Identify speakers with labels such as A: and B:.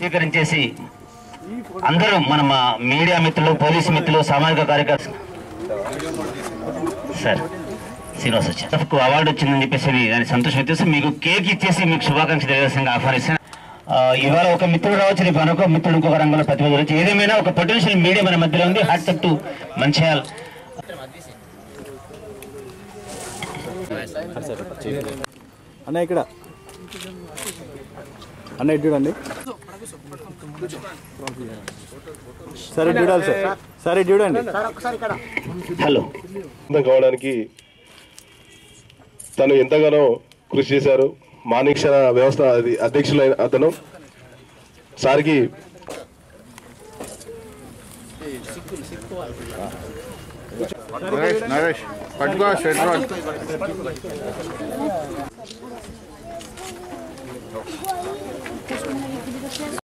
A: స్వీకరించేసి అందరూ మన మా మీడియా మిత్రులు పోలీసు మిత్రులు సామాజిక కార్యకర్త సార్ శ్రీనివాస్ వచ్చారు. అవార్డు వచ్చిందని చెప్పేసి దాని సంతోషం ఇచ్చేసి మీకు కేక్ ఇచ్చేసి మీకు శుభాకాంక్షలు తెలియజేసంగా ఆహ్వానిస్తాను. ఇవాళ ఒక మిత్రుడు రావచ్చు రేపు అనొక మిత్రుడు ఇంకొక రంగంలో ప్రతిభ గురించి ఏదేమైనా ఒక పొటెన్షియల్ మీడియా మన మధ్యలో ఉంది. Hats off to Mancherial.
B: అన్న ఇక్కడ. అన్న ఇటు చూడండి. సరే చూడాలి సార్. సరే చూడండి.
A: హలో.
C: అంతం కావడానికి తను ఎంతగానో కృషి చేశారు. మాణిక్షర వ్యవస్థ అది అధ్యక్షులైన అతను. సార్కి
D: నరేష్ నరేష్ పట్టుకో స్వెటర్